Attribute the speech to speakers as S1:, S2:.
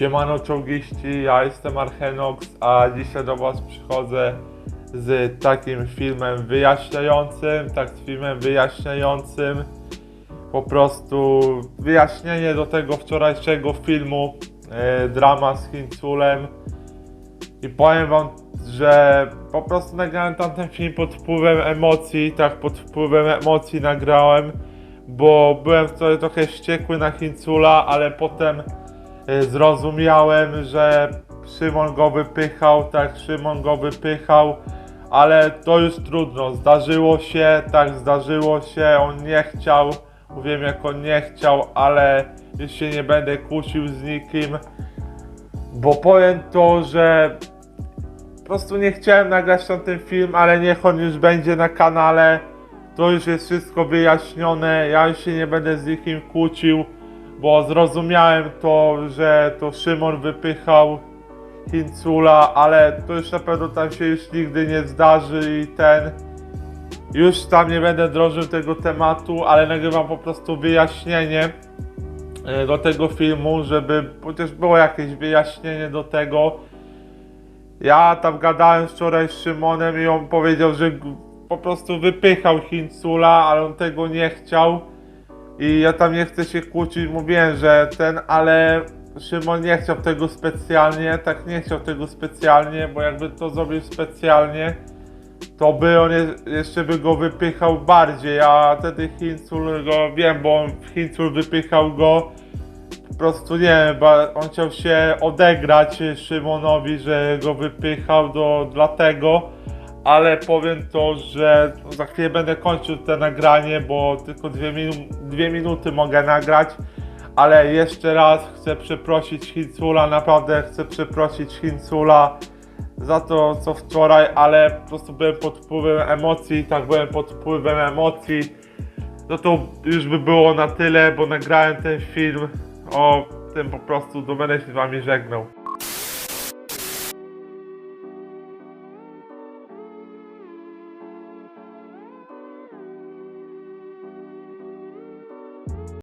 S1: Siemano czołgiści, ja jestem Archenox, a dzisiaj do was przychodzę z takim filmem wyjaśniającym, tak z filmem wyjaśniającym. Po prostu wyjaśnienie do tego wczorajszego filmu e, drama z Hinculem. I powiem wam, że po prostu nagrałem tamten film pod wpływem emocji, tak pod wpływem emocji nagrałem, bo byłem wtedy trochę wściekły na Hincula, ale potem zrozumiałem, że Szymon go wypychał, tak Szymon go wypychał, ale to już trudno, zdarzyło się, tak zdarzyło się, on nie chciał, mówiłem jak on nie chciał, ale już się nie będę kłócił z nikim, bo powiem to, że po prostu nie chciałem nagrać tam ten film, ale niech on już będzie na kanale. To już jest wszystko wyjaśnione. Ja już się nie będę z nikim kłócił, bo zrozumiałem to, że to Szymon wypychał Hincula, ale to już na pewno tam się już nigdy nie zdarzy i ten. Już tam nie będę drążył tego tematu, ale nagrywam po prostu wyjaśnienie e, do tego filmu, żeby chociaż było jakieś wyjaśnienie do tego. Ja tam gadałem wczoraj z Szymonem i on powiedział, że po prostu wypychał Hincula, ale on tego nie chciał. I ja tam nie chcę się kłócić, mówiłem, że ten, ale Szymon nie chciał tego specjalnie, tak nie chciał tego specjalnie, bo jakby to zrobił specjalnie, to by on je, jeszcze by go wypychał bardziej, a wtedy Hincul go, wiem, bo on Hincul wypychał go, po prostu nie wiem, bo on chciał się odegrać Szymonowi, że go wypychał do, dlatego, ale powiem to, że za chwilę będę kończył to nagranie, bo tylko dwie, minu- dwie minuty mogę nagrać, ale jeszcze raz chcę przeprosić Hincula, naprawdę chcę przeprosić Hincula za to, co wczoraj, ale po prostu byłem pod wpływem emocji, tak byłem pod wpływem emocji, no to już by było na tyle, bo nagrałem ten film. O tym po prostu, to będę się z wami żegnał.